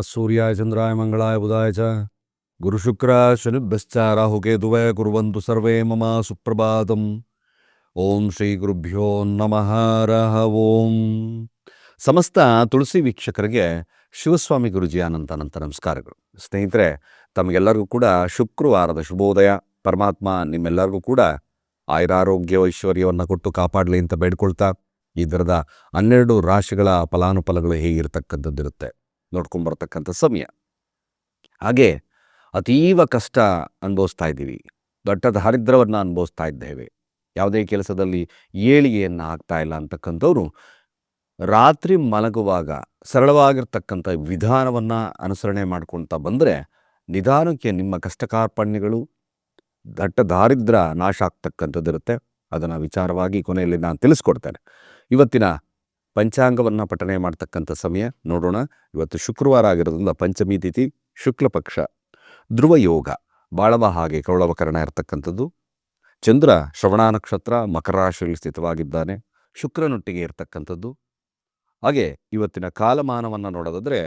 ನಮಃ सूर्याय ಚಂದ್ರಾಯ ಮಂಗಳಾಯ ಬುಧಾಯ ಚ ಗುರುಶುಕ್ರ ಶನಿಭ್ಯಶ್ಚ ರಾಹುಕೇತುವೇ ಕುರ್ವಂತು ಸರ್ವೇ ಮಮ ಸುಪ್ರಭಾತಂ ಓಂ ಶ್ರೀ ಗುರುಭ್ಯೋ ನಮಃ ರಹ ಓಂ ಸಮಸ್ತ ತುಳಸಿ ವೀಕ್ಷಕರಿಗೆ ಶಿವಸ್ವಾಮಿ ಗುರುಜಿ ಅನಂತ ಅನಂತ ನಮಸ್ಕಾರಗಳು. ಸ್ನೇಹಿತರೆ, ತಮಗೆಲ್ಲರಿಗೂ ಕೂಡ ಶುಕ್ರವಾರದ ಶುಭೋದಯ. ಪರಮಾತ್ಮ ನಿಮ್ಮೆಲ್ಲರಿಗೂ ಕೂಡ ಆಯುರಾರೋಗ್ಯ ಐಶ್ವರ್ಯವನ್ನು ಕೊಟ್ಟು ಕಾಪಾಡಲಿ ಅಂತ ಬೇಡ್ಕೊಳ್ತಾ, ಈ ಥರದ ಹನ್ನೆರಡು ರಾಶಿಗಳ ಫಲಾನುಫಲಗಳು ಹೇಗಿರ್ತಕ್ಕಂಥದ್ದಿರುತ್ತೆ ನೋಡ್ಕೊಂಬರ್ತಕ್ಕಂಥ ಸಮಯ. ಹಾಗೆ ಅತೀವ ಕಷ್ಟ ಅನುಭವಿಸ್ತಾ ಇದ್ದೀವಿ. ದೊಡ್ಡ ದಾರಿದ್ರ್ಯವನ್ನು ಅನುಭವಿಸ್ತಾ ಇದ್ದೇವೆ. ಯಾವುದೇ ಕೆಲಸದಲ್ಲಿ ಏಳಿಗೆಯನ್ನು ಆಗ್ತಾ ಇಲ್ಲ ಅಂತಕ್ಕಂಥವ್ರು ರಾತ್ರಿ ಮಲಗುವಾಗ ಸರಳವಾಗಿರ್ತಕ್ಕಂಥ ವಿಧಾನವನ್ನು ಅನುಸರಣೆ ಮಾಡ್ಕೊಳ್ತಾ ಬಂದರೆ ನಿಧಾನಕ್ಕೆ ನಿಮ್ಮ ಕಷ್ಟ ಕಾರ್ಪಣ್ಯಗಳು ದಟ್ಟ ದಾರಿದ್ರ್ಯ ನಾಶ ಆಗ್ತಕ್ಕಂಥದ್ದಿರುತ್ತೆ. ಅದನ್ನು ವಿಚಾರವಾಗಿ ಕೊನೆಯಲ್ಲಿ ನಾನು ತಿಳಿಸ್ಕೊಡ್ತೇನೆ. ಇವತ್ತಿನ ಪಂಚಾಂಗವನ್ನು ಪಠನೆ ಮಾಡ್ತಕ್ಕಂಥ ಸಮಯ ನೋಡೋಣ. ಇವತ್ತು ಶುಕ್ರವಾರ ಆಗಿರೋದ್ರಿಂದ ಪಂಚಮಿ ತಿಥಿ ಶುಕ್ಲ ಪಕ್ಷ, ಧ್ರುವ ಯೋಗ, ಬಾಳವ ಹಾಗೆ ಕೌಳವಕರಣ ಇರತಕ್ಕಂಥದ್ದು. ಚಂದ್ರ ಶ್ರವಣ ನಕ್ಷತ್ರ ಮಕರ ರಾಶಿಯಲ್ಲಿ ಸ್ಥಿತವಾಗಿದ್ದಾನೆ. ಶುಕ್ರನೊಟ್ಟಿಗೆ ಇರತಕ್ಕಂಥದ್ದು. ಹಾಗೆ ಇವತ್ತಿನ ಕಾಲಮಾನವನ್ನು ನೋಡೋದಾದರೆ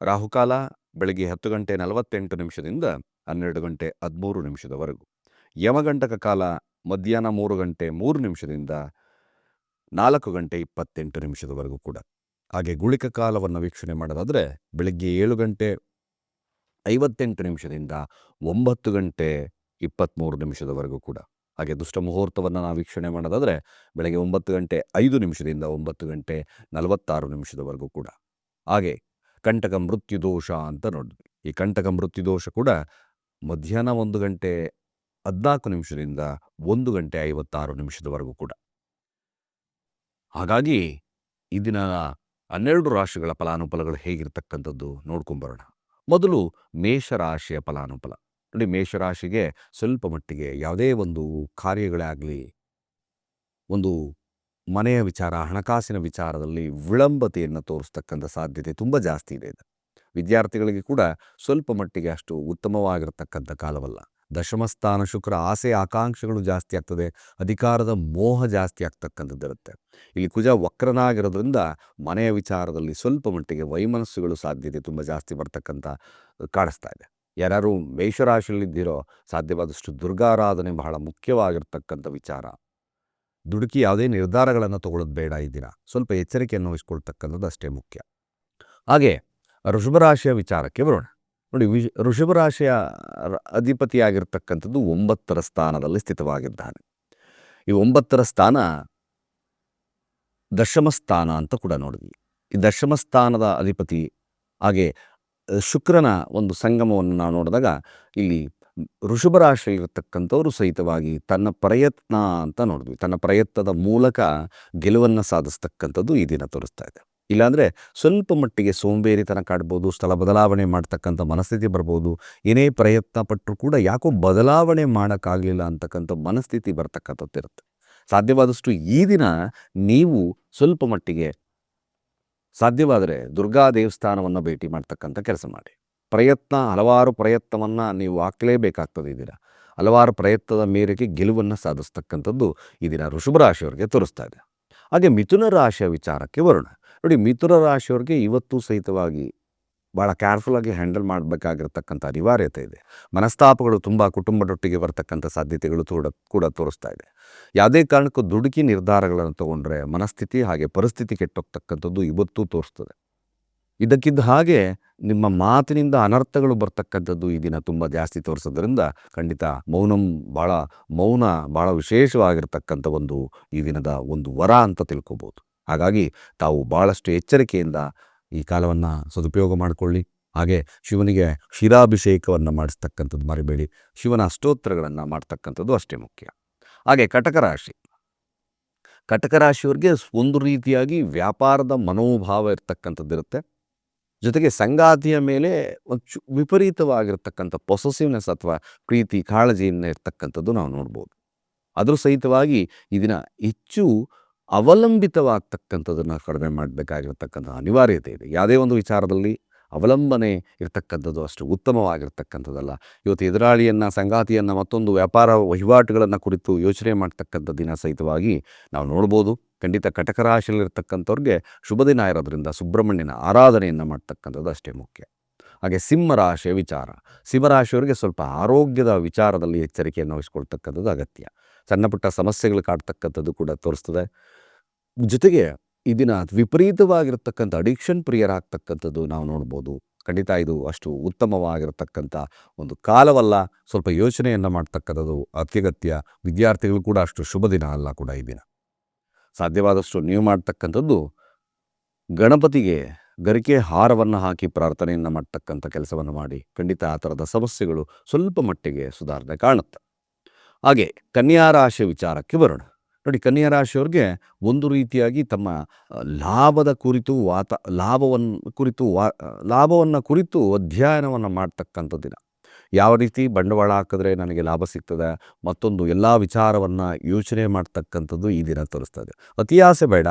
ರಾಹುಕಾಲ ಬೆಳಗ್ಗೆ ಹತ್ತು ಗಂಟೆ ನಲವತ್ತೆಂಟು ನಿಮಿಷದಿಂದ ಹನ್ನೆರಡು ಗಂಟೆ ಹದಿಮೂರು ನಿಮಿಷದವರೆಗೂ. ಯಮಗಂಟಕ ಕಾಲ ಮಧ್ಯಾಹ್ನ ಮೂರು ಗಂಟೆ ಮೂರು ನಿಮಿಷದಿಂದ ನಾಲ್ಕು ಗಂಟೆ ಇಪ್ಪತ್ತೆಂಟು ನಿಮಿಷದವರೆಗೂ ಕೂಡ. ಹಾಗೆ ಗುಳಿಕ ಕಾಲವನ್ನು ವೀಕ್ಷಣೆ ಮಾಡೋದಾದರೆ ಬೆಳಗ್ಗೆ ಏಳು ಗಂಟೆ ಐವತ್ತೆಂಟು ನಿಮಿಷದಿಂದ ಒಂಬತ್ತು ಗಂಟೆ ಇಪ್ಪತ್ತ್ಮೂರು ನಿಮಿಷದವರೆಗೂ ಕೂಡ. ಹಾಗೆ ದುಷ್ಟ ಮುಹೂರ್ತವನ್ನು ನಾವು ವೀಕ್ಷಣೆ ಮಾಡೋದಾದರೆ ಬೆಳಗ್ಗೆ ಒಂಬತ್ತು ಗಂಟೆ ಐದು ನಿಮಿಷದಿಂದ ಒಂಬತ್ತು ಗಂಟೆ ನಲವತ್ತಾರು ನಿಮಿಷದವರೆಗೂ ಕೂಡ. ಹಾಗೆ ಕಂಟಕ ಮೃತ್ಯು ದೋಷ ಅಂತ ನೋಡಿದ್ವಿ. ಈ ಕಂಟಕ ಮೃತ್ಯು ದೋಷ ಕೂಡ ಮಧ್ಯಾಹ್ನ ಒಂದು ಗಂಟೆ ಹದಿನಾಲ್ಕು ನಿಮಿಷದಿಂದ ಒಂದು ಗಂಟೆ ಐವತ್ತಾರು ನಿಮಿಷದವರೆಗೂ ಕೂಡ. ಹಾಗಾಗಿ ಈ ದಿನ ಹನ್ನೆರಡು ರಾಶಿಗಳ ಫಲಾನುಫಲಗಳು ಹೇಗಿರ್ತಕ್ಕಂಥದ್ದು ನೋಡ್ಕೊಂಬರೋಣ. ಮೊದಲು ಮೇಷರಾಶಿಯ ಫಲಾನುಫಲ. ನೋಡಿ, ಮೇಷರಾಶಿಗೆ ಸ್ವಲ್ಪ ಮಟ್ಟಿಗೆ ಯಾವುದೇ ಒಂದು ಕಾರ್ಯಗಳೇ ಆಗಲಿ, ಒಂದು ಮನೆಯ ವಿಚಾರ, ಹಣಕಾಸಿನ ವಿಚಾರದಲ್ಲಿ ವಿಳಂಬತೆಯನ್ನು ತೋರಿಸ್ತಕ್ಕಂಥ ಸಾಧ್ಯತೆ ತುಂಬ ಜಾಸ್ತಿ ಇದೆ. ವಿದ್ಯಾರ್ಥಿಗಳಿಗೆ ಕೂಡ ಸ್ವಲ್ಪ ಮಟ್ಟಿಗೆ ಅಷ್ಟು ಉತ್ತಮವಾಗಿರ್ತಕ್ಕಂಥ ಕಾಲವಲ್ಲ. ದಶಮಸ್ಥಾನ ಶುಕ್ರ ಆಸೆ ಆಕಾಂಕ್ಷೆಗಳು ಜಾಸ್ತಿ ಆಗ್ತದೆ, ಅಧಿಕಾರದ ಮೋಹ ಜಾಸ್ತಿ ಆಗ್ತಕ್ಕಂಥದ್ದಿರುತ್ತೆ. ಇಲ್ಲಿ ಕುಜ ವಕ್ರನಾಗಿರೋದ್ರಿಂದ ಮನೆಯ ವಿಚಾರದಲ್ಲಿ ಸ್ವಲ್ಪ ಮಟ್ಟಿಗೆ ವೈಮನಸ್ಸುಗಳು ಸಾಧ್ಯತೆ ತುಂಬ ಜಾಸ್ತಿ ಬರ್ತಕ್ಕಂಥ ಕಾಣಿಸ್ತಾ ಇದೆ. ಯಾರು ಮೇಷರಾಶಿಯಲ್ಲಿದ್ದೀರೋ ಸಾಧ್ಯವಾದಷ್ಟು ದುರ್ಗಾರಾಧನೆ ಬಹಳ ಮುಖ್ಯವಾಗಿರ್ತಕ್ಕಂಥ ವಿಚಾರ. ದುಡುಕಿ ಯಾವುದೇ ನಿರ್ಧಾರಗಳನ್ನು ತಗೊಳ್ಳೋದು ಬೇಡ ಈ ಸ್ವಲ್ಪ ಎಚ್ಚರಿಕೆಯನ್ನು ವಹಿಸ್ಕೊಳ್ತಕ್ಕಂಥದ್ದು ಅಷ್ಟೇ ಮುಖ್ಯ. ಹಾಗೆ ಋಷಭರಾಶಿಯ ವಿಚಾರಕ್ಕೆ ಬರೋಣ. ನೋಡಿ ವಿಷ ಋಷಭರಾಶಿಯ ಅಧಿಪತಿಯಾಗಿರ್ತಕ್ಕಂಥದ್ದು ಒಂಬತ್ತರ ಸ್ಥಾನದಲ್ಲಿ ಸ್ಥಿತವಾಗಿದ್ದಾನೆ. ಈ ಒಂಬತ್ತರ ಸ್ಥಾನ ದಶಮ ಸ್ಥಾನ ಅಂತ ಕೂಡ ನೋಡಿದ್ವಿ. ಈ ದಶಮ ಸ್ಥಾನದ ಅಧಿಪತಿ ಹಾಗೆ ಶುಕ್ರನ ಒಂದು ಸಂಗಮವನ್ನು ನಾವು ನೋಡಿದಾಗ ಇಲ್ಲಿ ಋಷಭ ರಾಶಿಯಲ್ಲಿರತಕ್ಕಂಥವರು ಸಹಿತವಾಗಿ ತನ್ನ ಪ್ರಯತ್ನ ಅಂತ ನೋಡಿದ್ವಿ. ತನ್ನ ಪ್ರಯತ್ನದ ಮೂಲಕ ಗೆಲುವನ್ನು ಸಾಧಿಸ್ತಕ್ಕಂಥದ್ದು ಈ ದಿನ ತೋರಿಸ್ತಾ ಇದೆ. ಇಲ್ಲಾಂದರೆ ಸ್ವಲ್ಪ ಮಟ್ಟಿಗೆ ಸೋಂಬೇರಿತನ ಕಾಡ್ಬೋದು, ಸ್ಥಳ ಬದಲಾವಣೆ ಮಾಡ್ತಕ್ಕಂಥ ಮನಸ್ಥಿತಿ ಬರ್ಬೋದು, ಏನೇ ಪ್ರಯತ್ನ ಪಟ್ಟರು ಕೂಡ ಯಾಕೋ ಬದಲಾವಣೆ ಮಾಡೋಕ್ಕಾಗಲಿಲ್ಲ ಅಂತಕ್ಕಂಥ ಮನಸ್ಥಿತಿ ಬರ್ತಕ್ಕಂಥದ್ದಿರುತ್ತೆ ಸಾಧ್ಯವಾದಷ್ಟು ಈ ದಿನ ನೀವು ಸ್ವಲ್ಪ ಮಟ್ಟಿಗೆ ಸಾಧ್ಯವಾದರೆ ದುರ್ಗಾ ದೇವಸ್ಥಾನವನ್ನು ಭೇಟಿ ಮಾಡ್ತಕ್ಕಂಥ ಕೆಲಸ ಮಾಡಿ. ಪ್ರಯತ್ನ, ಹಲವಾರು ಪ್ರಯತ್ನವನ್ನು ನೀವು ಹಾಕಲೇಬೇಕಾಗ್ತದೆ ಈ ದಿನ. ಹಲವಾರು ಪ್ರಯತ್ನದ ಮೇರೆಗೆ ಗೆಲುವನ್ನು ಸಾಧಿಸ್ತಕ್ಕಂಥದ್ದು ಈ ದಿನ ಋಷಭ ರಾಶಿಯವರಿಗೆ ತೋರಿಸ್ತಾ ಇದೆ. ಹಾಗೆ ಮಿಥುನ ರಾಶಿಯ ವಿಚಾರಕ್ಕೆ ಬರೋಣ. ನೋಡಿ, ಮಿಥುನ ರಾಶಿಯವ್ರಿಗೆ ಇವತ್ತು ಸಹಿತವಾಗಿ ಭಾಳ ಕೇರ್ಫುಲ್ಲಾಗಿ ಹ್ಯಾಂಡಲ್ ಮಾಡಬೇಕಾಗಿರ್ತಕ್ಕಂಥ ಅನಿವಾರ್ಯತೆ ಇದೆ. ಮನಸ್ತಾಪಗಳು ತುಂಬ ಕುಟುಂಬದೊಟ್ಟಿಗೆ ಬರ್ತಕ್ಕಂಥ ಸಾಧ್ಯತೆಗಳು ಕೂಡ ಕೂಡ ತೋರಿಸ್ತಾ ಇದೆ. ಯಾವುದೇ ಕಾರಣಕ್ಕೂ ದುಡುಕಿ ನಿರ್ಧಾರಗಳನ್ನು ತಗೊಂಡ್ರೆ ಮನಸ್ಥಿತಿ ಹಾಗೆ ಪರಿಸ್ಥಿತಿ ಕೆಟ್ಟೋಗ್ತಕ್ಕಂಥದ್ದು ಇವತ್ತು ತೋರಿಸ್ತದೆ. ಇದಕ್ಕಿದ್ದ ಹಾಗೆ ನಿಮ್ಮ ಮಾತಿನಿಂದ ಅನರ್ಥಗಳು ಬರ್ತಕ್ಕಂಥದ್ದು ಈ ದಿನ ತುಂಬ ಜಾಸ್ತಿ ತೋರಿಸೋದ್ರಿಂದ ಖಂಡಿತ ಮೌನಂ ಭಾಳ ಮೌನ ಭಾಳ ವಿಶೇಷವಾಗಿರ್ತಕ್ಕಂಥ ಒಂದು ಈ ದಿನದ ಒಂದು ವರ ಅಂತ ತಿಳ್ಕೊಬೋದು. ಹಾಗಾಗಿ ತಾವು ಭಾಳಷ್ಟು ಎಚ್ಚರಿಕೆಯಿಂದ ಈ ಕಾಲವನ್ನು ಸದುಪಯೋಗ ಮಾಡಿಕೊಳ್ಳಿ. ಹಾಗೆ ಶಿವನಿಗೆ ಶಿರಾಭಿಷೇಕವನ್ನು ಮಾಡಿಸ್ತಕ್ಕಂಥದ್ದು ಮರಿಬೇಡಿ. ಶಿವನ ಅಷ್ಟೋತ್ತರಗಳನ್ನು ಮಾಡ್ತಕ್ಕಂಥದ್ದು ಅಷ್ಟೇ ಮುಖ್ಯ. ಹಾಗೆ ಕಟಕ ರಾಶಿ. ಕಟಕ ರಾಶಿಯವರಿಗೆ ಒಂದು ರೀತಿಯಾಗಿ ವ್ಯಾಪಾರದ ಮನೋಭಾವ ಇರ್ತಕ್ಕಂಥದ್ದಿರುತ್ತೆ ಜೊತೆಗೆ ಸಂಗಾತಿಯ ಮೇಲೆ ಒಂಚು ವಿಪರೀತವಾಗಿರ್ತಕ್ಕಂಥ ಪೊಸೆಸಿವ್ನೆಸ್ ಅಥವಾ ಪ್ರೀತಿ, ಕಾಳಜಿಯನ್ನು ಇರ್ತಕ್ಕಂಥದ್ದು ನಾವು ನೋಡ್ಬೋದು. ಅದರ ಸಹಿತವಾಗಿ ಇದನ್ನು ದಿನ ಹೆಚ್ಚು ಅವಲಂಬಿತವಾಗ್ತಕ್ಕಂಥದ್ದನ್ನು ಕಡಿಮೆ ಮಾಡಬೇಕಾಗಿರ್ತಕ್ಕಂಥ ಅನಿವಾರ್ಯತೆ ಇದೆ. ಯಾವುದೇ ಒಂದು ವಿಚಾರದಲ್ಲಿ ಅವಲಂಬನೆ ಇರತಕ್ಕಂಥದ್ದು ಅಷ್ಟು ಉತ್ತಮವಾಗಿರ್ತಕ್ಕಂಥದ್ದಲ್ಲ. ಇವತ್ತು ಎದುರಾಳಿಯನ್ನು, ಸಂಗಾತಿಯನ್ನು, ಮತ್ತೊಂದು ವ್ಯಾಪಾರ ವಹಿವಾಟುಗಳನ್ನು ಕುರಿತು ಯೋಚನೆ ಮಾಡ್ತಕ್ಕಂಥ ದಿನ ಸಹಿತವಾಗಿ ನಾವು ನೋಡ್ಬೋದು. ಖಂಡಿತ ಕಟಕ ರಾಶಿಯಲ್ಲಿರ್ತಕ್ಕಂಥವ್ರಿಗೆ ಶುಭ ದಿನ ಇರೋದ್ರಿಂದ ಸುಬ್ರಹ್ಮಣ್ಯನ ಆರಾಧನೆಯನ್ನು ಮಾಡ್ತಕ್ಕಂಥದ್ದು ಅಷ್ಟೇ ಮುಖ್ಯ. ಹಾಗೆ ಸಿಂಹರಾಶಿಯ ವಿಚಾರ. ಸಿಂಹರಾಶಿಯವರಿಗೆ ಸ್ವಲ್ಪ ಆರೋಗ್ಯದ ವಿಚಾರದಲ್ಲಿ ಎಚ್ಚರಿಕೆಯನ್ನು ವಹಿಸ್ಕೊಳ್ತಕ್ಕಂಥದ್ದು ಅಗತ್ಯ. ಸಣ್ಣ ಪುಟ್ಟ ಸಮಸ್ಯೆಗಳು ಕಾಡ್ತಕ್ಕಂಥದ್ದು ಕೂಡ ತೋರಿಸ್ತದೆ. ಜೊತೆಗೆ ಈ ದಿನ ವಿಪರೀತವಾಗಿರ್ತಕ್ಕಂಥ ಅಡಿಕ್ಷನ್ ಪ್ರಿಯರಾಗ್ತಕ್ಕಂಥದ್ದು ನಾವು ನೋಡ್ಬೋದು. ಖಂಡಿತ ಇದು ಅಷ್ಟು ಉತ್ತಮವಾಗಿರತಕ್ಕಂಥ ಒಂದು ಕಾಲವಲ್ಲ. ಸ್ವಲ್ಪ ಯೋಚನೆಯನ್ನು ಮಾಡ್ತಕ್ಕಂಥದ್ದು ಅತ್ಯಗತ್ಯ. ವಿದ್ಯಾರ್ಥಿಗಳು ಕೂಡ ಅಷ್ಟು ಶುಭ ದಿನ ಅಲ್ಲ ಕೂಡ ಈ ದಿನ. ಸಾಧ್ಯವಾದಷ್ಟು ನೀವು ಮಾಡ್ತಕ್ಕಂಥದ್ದು ಗಣಪತಿಗೆ ಗರಿಕೆ ಹಾರವನ್ನು ಹಾಕಿ ಪ್ರಾರ್ಥನೆಯನ್ನು ಮಾಡ್ತಕ್ಕಂಥ ಕೆಲಸವನ್ನು ಮಾಡಿ. ಖಂಡಿತ ಆ ಥರದ ಸಮಸ್ಯೆಗಳು ಸ್ವಲ್ಪ ಮಟ್ಟಿಗೆ ಸುಧಾರಣೆ ಕಾಣುತ್ತೆ. ಹಾಗೆ ಕನ್ಯಾರಾಶಿ ವಿಚಾರಕ್ಕೆ ಬರೋಣ. ನೋಡಿ ಕನ್ಯಾ ರಾಶಿಯವ್ರಿಗೆ ಒಂದು ರೀತಿಯಾಗಿ ತಮ್ಮ ಲಾಭದ ಕುರಿತು ವಾತ ಲಾಭವನ್ನು ಕುರಿತು ವಾ, ಲಾಭವನ್ನು ಕುರಿತು ಅಧ್ಯಯನವನ್ನು ಮಾಡ್ತಕ್ಕಂಥ ದಿನ ಯಾವ ರೀತಿ ಬಂಡವಾಳ ಹಾಕಿದ್ರೆ ನನಗೆ ಲಾಭ ಸಿಗ್ತದೆ? ಮತ್ತೊಂದು ಎಲ್ಲ ವಿಚಾರವನ್ನು ಯೋಚನೆ ಮಾಡ್ತಕ್ಕಂಥದ್ದು ಈ ದಿನ ತೋರಿಸ್ತದೆ ಅತಿ ಆಸೆ ಬೇಡ.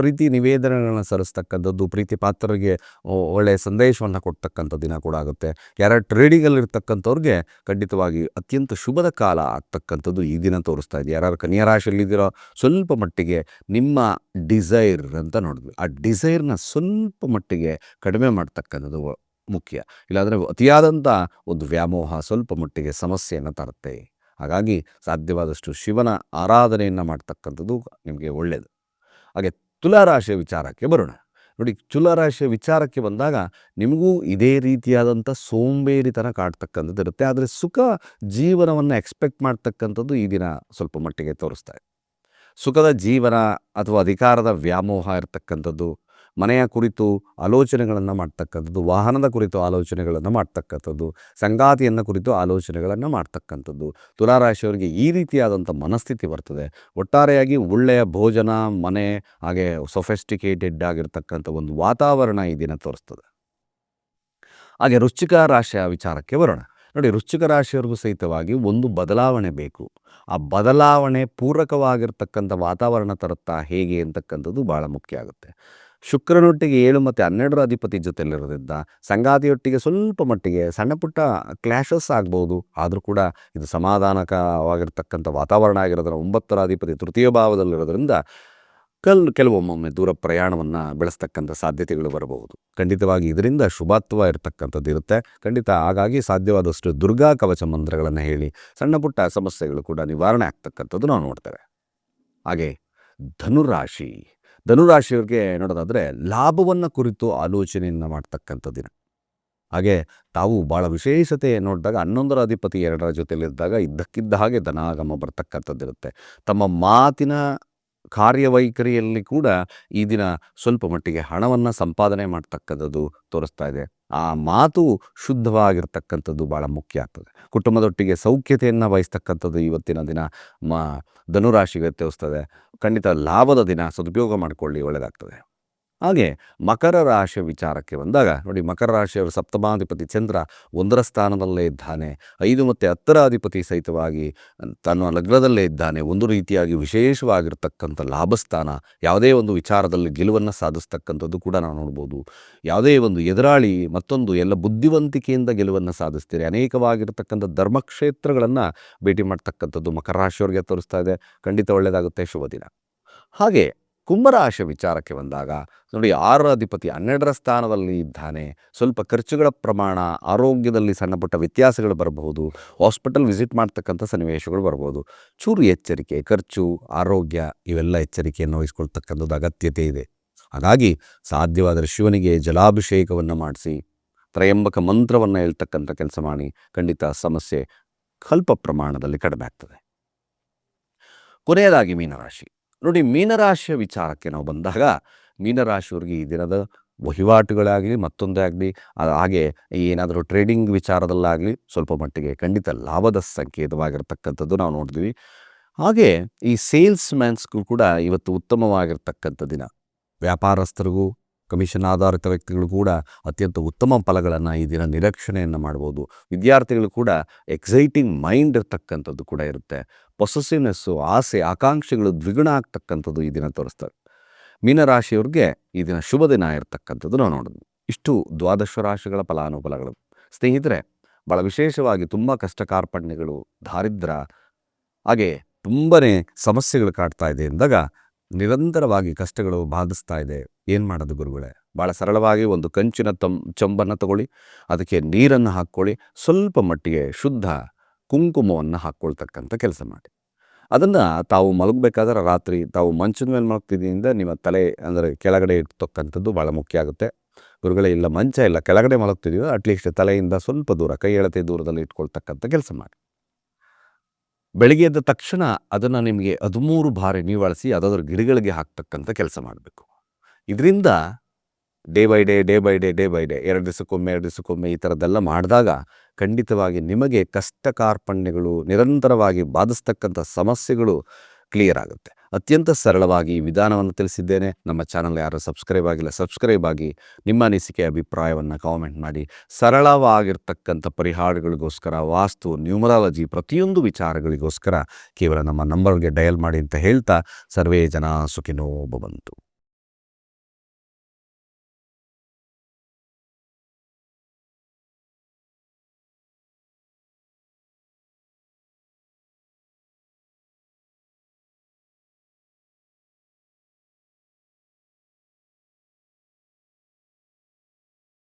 ಪ್ರೀತಿ ನಿವೇದನೆಗಳನ್ನ ಸರಿಸ್ತಕ್ಕಂಥದ್ದು ಪ್ರೀತಿ ಪಾತ್ರರಿಗೆ ಒಳ್ಳೆಯ ಸಂದೇಶವನ್ನು ಕೊಡ್ತಕ್ಕಂಥ ದಿನ ಕೂಡ ಆಗುತ್ತೆ. ಯಾರ ಟ್ರೇಡಿಂಗಲ್ಲಿ ಇರ್ತಕ್ಕಂಥವ್ರಿಗೆ ಖಂಡಿತವಾಗಿ ಅತ್ಯಂತ ಶುಭದ ಕಾಲ ಆಗ್ತಕ್ಕಂಥದ್ದು ಈ ದಿನ ತೋರಿಸ್ತಾ ಇದೆ. ಯಾರು ಕನ್ಯಾ ರಾಶಿಯಲ್ಲಿದ್ದೀರೋ ಸ್ವಲ್ಪ ಮಟ್ಟಿಗೆ ನಿಮ್ಮ ಡಿಸೈರ್ ಅಂತ ನೋಡಿದ್ವಿ. ಆ ಡಿಸೈರ್ನ ಸ್ವಲ್ಪ ಮಟ್ಟಿಗೆ ಕಡಿಮೆ ಮಾಡ್ತಕ್ಕಂಥದ್ದು ಮುಖ್ಯ. ಇಲ್ಲಾಂದರೆ ಅತಿಯಾದಂಥ ಒಂದು ವ್ಯಾಮೋಹ ಸ್ವಲ್ಪ ಮಟ್ಟಿಗೆ ಸಮಸ್ಯೆಯನ್ನು ತರುತ್ತೆ. ಹಾಗಾಗಿ ಸಾಧ್ಯವಾದಷ್ಟು ಶಿವನ ಆರಾಧನೆಯನ್ನು ಮಾಡ್ತಕ್ಕಂಥದ್ದು ನಿಮಗೆ ಒಳ್ಳೆಯದು ಹಾಗೆ ತುಲಾರಾಶಿಯ ವಿಚಾರಕ್ಕೆ ಬರೋಣ. ನೋಡಿ, ತುಲಾರಾಶಿಯ ವಿಚಾರಕ್ಕೆ ಬಂದಾಗ ನಿಮಗೂ ಇದೇ ರೀತಿಯಾದಂಥ ಸೋಂಬೇರಿತನ ಕಾಡ್ತಕ್ಕಂಥದ್ದು ಇರುತ್ತೆ. ಆದರೆ ಸುಖ ಜೀವನವನ್ನು ಎಕ್ಸ್ಪೆಕ್ಟ್ ಮಾಡ್ತಕ್ಕಂಥದ್ದು ಈ ದಿನ ಸ್ವಲ್ಪ ಮಟ್ಟಿಗೆ ತೋರಿಸ್ತಾ ಇದೆ. ಸುಖದ ಜೀವನ ಅಥವಾ ಅಧಿಕಾರದ ವ್ಯಾಮೋಹ ಇರತಕ್ಕಂಥದ್ದು ಮನೆಯ ಕುರಿತು ಆಲೋಚನೆಗಳನ್ನು ಮಾಡ್ತಕ್ಕಂಥದ್ದು, ವಾಹನದ ಕುರಿತು ಆಲೋಚನೆಗಳನ್ನು ಮಾಡ್ತಕ್ಕಂಥದ್ದು, ಸಂಗಾತಿಯನ್ನು ಕುರಿತು ಆಲೋಚನೆಗಳನ್ನು ಮಾಡ್ತಕ್ಕಂಥದ್ದು. ತುಲಾರಾಶಿಯವರಿಗೆ ಈ ರೀತಿಯಾದಂಥ ಮನಸ್ಥಿತಿ ಬರ್ತದೆ. ಒಟ್ಟಾರೆಯಾಗಿ ಒಳ್ಳೆಯ ಭೋಜನ, ಮನೆ, ಹಾಗೆ ಸೊಫೆಸ್ಟಿಕೇಟೆಡ್ ಆಗಿರ್ತಕ್ಕಂಥ ಒಂದು ವಾತಾವರಣ ಈ ದಿನ ತೋರಿಸ್ತದೆ. ಹಾಗೆ ರುಚಿಕ ರಾಶಿಯ ವಿಚಾರಕ್ಕೆ ಬರೋಣ. ನೋಡಿ ರುಚಿಕ ರಾಶಿಯವರಿಗೂ ಸಹಿತವಾಗಿ ಒಂದು ಬದಲಾವಣೆ ಬೇಕು. ಆ ಬದಲಾವಣೆ ಪೂರಕವಾಗಿರ್ತಕ್ಕಂಥ ವಾತಾವರಣ ತರುತ್ತಾ ಹೇಗೆ ಅಂತಕ್ಕಂಥದ್ದು ಭಾಳ ಮುಖ್ಯ ಆಗುತ್ತೆ. ಶುಕ್ರನೊಟ್ಟಿಗೆ ಏಳು ಮತ್ತು ಹನ್ನೆರಡರ ಅಧಿಪತಿ ಜೊತೆಯಲ್ಲಿರೋದ್ರಿಂದ ಸಂಗಾತಿಯೊಟ್ಟಿಗೆ ಸ್ವಲ್ಪ ಮಟ್ಟಿಗೆ ಸಣ್ಣ ಪುಟ್ಟ ಕ್ಲ್ಯಾಶಸ್ ಆಗ್ಬೋದು. ಆದರೂ ಕೂಡ ಇದು ಸಮಾಧಾನಕವಾಗಿರ್ತಕ್ಕಂಥ ವಾತಾವರಣ ಆಗಿರೋದ್ರ ಒಂಬತ್ತರ ಅಧಿಪತಿ ತೃತೀಯ ಭಾವದಲ್ಲಿರೋದ್ರಿಂದ ಕಲ್ ಕೆಲವೊಮ್ಮೊಮ್ಮೆ ದೂರ ಪ್ರಯಾಣವನ್ನು ಬೆಳೆಸ್ತಕ್ಕಂಥ ಸಾಧ್ಯತೆಗಳು ಬರಬಹುದು. ಖಂಡಿತವಾಗಿ ಇದರಿಂದ ಶುಭತ್ವ ಇರತಕ್ಕಂಥದ್ದು ಇರುತ್ತೆ. ಖಂಡಿತ ಹಾಗಾಗಿ ಸಾಧ್ಯವಾದಷ್ಟು ದುರ್ಗಾ ಕವಚ ಮಂತ್ರಗಳನ್ನು ಹೇಳಿ ಸಣ್ಣ ಪುಟ್ಟ ಸಮಸ್ಯೆಗಳು ಕೂಡ ನಿವಾರಣೆ ಆಗ್ತಕ್ಕಂಥದ್ದು ನಾವು ನೋಡ್ತೇವೆ. ಹಾಗೆ ಧನುರಾಶಿ. ಧನುರಾಶಿಯವ್ರಿಗೆ ನೋಡೋದಾದರೆ ಲಾಭವನ್ನು ಕುರಿತು ಆಲೋಚನೆಯನ್ನು ಮಾಡ್ತಕ್ಕಂಥ ದಿನ ಹಾಗೆ ತಾವು ಭಾಳ ವಿಶೇಷತೆ ನೋಡಿದಾಗ ಹನ್ನೊಂದರ ಅಧಿಪತಿ ಎರಡರ ಜೊತೆಯಲ್ಲಿದ್ದಾಗ ಇದ್ದಕ್ಕಿದ್ದ ಹಾಗೆ ಧನಾಗಮ ಬರ್ತಕ್ಕಂಥದ್ದಿರುತ್ತೆ. ತಮ್ಮ ಮಾತಿನ ಕಾರ್ಯವೈಖರಿಯಲ್ಲಿ ಕೂಡ ಈ ದಿನ ಸ್ವಲ್ಪ ಮಟ್ಟಿಗೆ ಹಣವನ್ನು ಸಂಪಾದನೆ ಮಾಡ್ತಕ್ಕಂಥದ್ದು ತೋರಿಸ್ತಾ ಇದೆ. ಆ ಮಾತು ಶುದ್ಧವಾಗಿರ್ತಕ್ಕಂಥದ್ದು ಭಾಳ ಮುಖ್ಯ ಆಗ್ತದೆ. ಕುಟುಂಬದೊಟ್ಟಿಗೆ ಸೌಖ್ಯತೆಯನ್ನು ವಹಿಸ್ತಕ್ಕಂಥದ್ದು ಇವತ್ತಿನ ದಿನ ಮ ಧನುರಾಶಿಗೆ ತೋರಿಸ್ತದೆ ಖಂಡಿತ ಲಾಭದ ದಿನ ಸದುಪಯೋಗ ಮಾಡಿಕೊಳ್ಳಿ ಒಳ್ಳೆಯದಾಗ್ತದೆ ಹಾಗೆ ಮಕರ ರಾಶಿಯ ವಿಚಾರಕ್ಕೆ ಬಂದಾಗ ನೋಡಿ ಮಕರ ರಾಶಿಯವರು ಸಪ್ತಮಾಧಿಪತಿ ಚಂದ್ರ ಒಂದರ ಸ್ಥಾನದಲ್ಲೇ ಇದ್ದಾನೆ. ಐದು ಮತ್ತು ಹತ್ತರ ಅಧಿಪತಿ ಸಹಿತವಾಗಿ ತನ್ನ ಲಗ್ನದಲ್ಲೇ ಇದ್ದಾನೆ. ಒಂದು ರೀತಿಯಾಗಿ ವಿಶೇಷವಾಗಿರ್ತಕ್ಕಂಥ ಲಾಭಸ್ಥಾನ, ಯಾವುದೇ ಒಂದು ವಿಚಾರದಲ್ಲಿ ಗೆಲುವನ್ನು ಸಾಧಿಸ್ತಕ್ಕಂಥದ್ದು ಕೂಡ ನಾವು ನೋಡ್ಬೋದು. ಯಾವುದೇ ಒಂದು ಎದುರಾಳಿ ಮತ್ತೊಂದು ಎಲ್ಲ ಬುದ್ಧಿವಂತಿಕೆಯಿಂದ ಗೆಲುವನ್ನು ಸಾಧಿಸ್ತೀರಿ. ಅನೇಕವಾಗಿರ್ತಕ್ಕಂಥ ಧರ್ಮಕ್ಷೇತ್ರಗಳನ್ನು ಭೇಟಿ ಮಾಡ್ತಕ್ಕಂಥದ್ದು ಮಕರ ರಾಶಿಯವರಿಗೆ ತೋರಿಸ್ತಾ ಇದೆ. ಖಂಡಿತ ಒಳ್ಳೆಯದಾಗುತ್ತೆ. ಶುಭ ದಿನ ಹಾಗೆ ಕುಂಭರಾಶಿಯ ವಿಚಾರಕ್ಕೆ ಬಂದಾಗ, ನೋಡಿ ಆರರ ಅಧಿಪತಿ ಹನ್ನೆರಡರ ಸ್ಥಾನದಲ್ಲಿ ಇದ್ದಾನೆ. ಸ್ವಲ್ಪ ಖರ್ಚುಗಳ ಪ್ರಮಾಣ, ಆರೋಗ್ಯದಲ್ಲಿ ಸಣ್ಣ ಪುಟ್ಟ ವ್ಯತ್ಯಾಸಗಳು ಬರಬಹುದು. ಹಾಸ್ಪಿಟಲ್ ವಿಸಿಟ್ ಮಾಡ್ತಕ್ಕಂಥ ಸನ್ನಿವೇಶಗಳು ಬರ್ಬೋದು ಚೂರು ಎಚ್ಚರಿಕೆ, ಖರ್ಚು, ಆರೋಗ್ಯ ಇವೆಲ್ಲ ಎಚ್ಚರಿಕೆಯನ್ನು ವಹಿಸ್ಕೊಳ್ತಕ್ಕಂಥದ್ದು ಅಗತ್ಯತೆ ಇದೆ. ಹಾಗಾಗಿ ಸಾಧ್ಯವಾದರೆ ಶಿವನಿಗೆ ಜಲಾಭಿಷೇಕವನ್ನು ಮಾಡಿಸಿ, ತ್ರಯಂಬಕ ಮಂತ್ರವನ್ನು ಹೇಳ್ತಕ್ಕಂಥ ಕೆಲಸ ಮಾಡಿ, ಖಂಡಿತ ಸಮಸ್ಯೆ ಸ್ವಲ್ಪ ಪ್ರಮಾಣದಲ್ಲಿ ಕಡಿಮೆ ಆಗ್ತದೆ. ಕೊನೆಯದಾಗಿ ಮೀನರಾಶಿ. ನೋಡಿ, ಮೀನರಾಶಿಯ ವಿಚಾರಕ್ಕೆ ನಾವು ಬಂದಾಗ, ಮೀನರಾಶಿಯವ್ರಿಗೆ ಈ ದಿನದ ವಹಿವಾಟುಗಳಾಗಲಿ, ಮತ್ತೊಂದೇ ಆಗಲಿ ಹಾಗೆ ಏನಾದರೂ ಟ್ರೇಡಿಂಗ್ ವಿಚಾರದಲ್ಲಾಗಲಿ ಸ್ವಲ್ಪ ಮಟ್ಟಿಗೆ ಖಂಡಿತ ಲಾಭದ ಸಂಕೇತವಾಗಿರ್ತಕ್ಕಂಥದ್ದು ನಾವು ನೋಡಿದ್ವಿ. ಹಾಗೆ ಈ ಸೇಲ್ಸ್ ಮ್ಯಾನ್ಸ್ಗೂ ಕೂಡ ಇವತ್ತು ಉತ್ತಮವಾಗಿರ್ತಕ್ಕಂಥ ದಿನ. ವ್ಯಾಪಾರಸ್ಥರಿಗೂ ಕಮಿಷನ್ ಆಧಾರಿತ ವ್ಯಕ್ತಿಗಳು ಕೂಡ ಅತ್ಯಂತ ಉತ್ತಮ ಫಲಗಳನ್ನು ಈ ದಿನ ನಿರೀಕ್ಷಣೆಯನ್ನು ಮಾಡ್ಬೋದು. ವಿದ್ಯಾರ್ಥಿಗಳು ಕೂಡ ಎಕ್ಸೈಟಿಂಗ್ ಮೈಂಡ್ ಇರ್ತಕ್ಕಂಥದ್ದು ಕೂಡ ಇರುತ್ತೆ. ಪೊಸೆಸಿವ್ನೆಸ್ಸು ಆಸೆ, ಆಕಾಂಕ್ಷೆಗಳು ದ್ವಿಗುಣ ಆಗ್ತಕ್ಕಂಥದ್ದು ಈ ದಿನ ತೋರಿಸ್ತಾರೆ. ಮೀನರಾಶಿಯವ್ರಿಗೆ ಈ ದಿನ ಶುಭ ದಿನ ಇರತಕ್ಕಂಥದ್ದು ನಾವು ನೋಡೋದು. ಇಷ್ಟು ದ್ವಾದಶ ರಾಶಿಗಳ ಫಲಾನುಫಲಗಳು ಸ್ನೇಹಿತರೆ ಭಾಳ ವಿಶೇಷವಾಗಿ ತುಂಬ ಕಷ್ಟ ಕಾರ್ಪಣ್ಯಗಳು ದಾರಿದ್ರ, ಹಾಗೆ ತುಂಬನೇ ಸಮಸ್ಯೆಗಳು ಕಾಡ್ತಾ ಇದೆ ಎಂದಾಗ ನಿರಂತರವಾಗಿ ಕಷ್ಟಗಳು ಬಾಧಿಸ್ತಾ ಇದೆ. ಏನು ಮಾಡೋದು ಗುರುಗಳೇ? ಭಾಳ ಸರಳವಾಗಿ ಒಂದು ಕಂಚಿನ ತಂ, ಚೊಂಬನ್ನು ತಗೊಳ್ಳಿ, ಅದಕ್ಕೆ ನೀರನ್ನು ಹಾಕ್ಕೊಳ್ಳಿ, ಸ್ವಲ್ಪ ಮಟ್ಟಿಗೆ ಶುದ್ಧ ಕುಂಕುಮವನ್ನು ಹಾಕ್ಕೊಳ್ತಕ್ಕಂಥ ಕೆಲಸ ಮಾಡಿ. ಅದನ್ನು ತಾವು ಮಲಗಬೇಕಾದ್ರೆ ರಾತ್ರಿ ತಾವು ಮಂಚದ ಮೇಲೆ ಮಲಗ್ತಿದ್ದರಿಂದ ನಿಮ್ಮ ತಲೆ ಅಂದರೆ ಕೆಳಗಡೆ ಇರ್ತಕ್ಕಂಥದ್ದು ಭಾಳ ಮುಖ್ಯ ಆಗುತ್ತೆ. ಗುರುಗಳೇ, ಇಲ್ಲ ಮಂಚ ಇಲ್ಲ, ಕೆಳಗಡೆ ಮಲಗ್ತಿದೀವೋ ಅಟ್ಲೀಸ್ಟ್ ತಲೆಯಿಂದ ಸ್ವಲ್ಪ ದೂರ, ಕೈ ಎಳತೆ ದೂರದಲ್ಲಿ ಇಟ್ಕೊಳ್ತಕ್ಕಂಥ ಕೆಲಸ ಮಾಡಿ. ಬೆಳಿಗ್ಗೆ ಎದ್ದ ತಕ್ಷಣ ಅದನ್ನು ನಿಮಗೆ ಹದಿಮೂರು ಬಾರಿ ನೀವು ಬಳಸಿ ಅದಾದ್ರ ಗಿಡಗಳಿಗೆ ಹಾಕ್ತಕ್ಕಂಥ ಕೆಲಸ ಮಾಡಬೇಕು. ಇದರಿಂದ day by day day by day day by day, ಎರಡು ದಿವಸಕ್ಕೊಮ್ಮೆ ಎರಡು ದಿವಸಕ್ಕೊಮ್ಮೆ ಈ ಥರದ್ದೆಲ್ಲ ಮಾಡಿದಾಗ ಖಂಡಿತವಾಗಿ ನಿಮಗೆ ಕಷ್ಟ ಕಾರ್ಪಣ್ಯಗಳು ನಿರಂತರವಾಗಿ ಬಾಧಿಸ್ತಕ್ಕಂಥ ಸಮಸ್ಯೆಗಳು ಕ್ಲಿಯರ್ ಆಗುತ್ತೆ. ಅತ್ಯಂತ ಸರಳವಾಗಿ ಈ ವಿಧಾನವನ್ನು ತಿಳಿಸಿದ್ದೇನೆ. ನಮ್ಮ ಚಾನಲ್ ಯಾರು ಸಬ್ಸ್ಕ್ರೈಬ್ ಆಗಿಲ್ಲ, ಸಬ್ಸ್ಕ್ರೈಬ್ ಆಗಿ ನಿಮ್ಮ ಅನಿಸಿಕೆ, ಅಭಿಪ್ರಾಯವನ್ನು ಕಾಮೆಂಟ್ ಮಾಡಿ. ಸರಳವಾಗಿರ್ತಕ್ಕಂಥ ಪರಿಹಾರಗಳಿಗೋಸ್ಕರ, ವಾಸ್ತು, ನ್ಯೂಮರಾಲಜಿ ಪ್ರತಿಯೊಂದು ವಿಚಾರಗಳಿಗೋಸ್ಕರ ಕೇವಲ ನಮ್ಮ ನಂಬರ್ಗೆ ಡಯಲ್ ಮಾಡಿ ಅಂತ ಹೇಳ್ತಾ, ಸರ್ವೇ ಜನ ಸುಖಿನೋ ಭವಂತು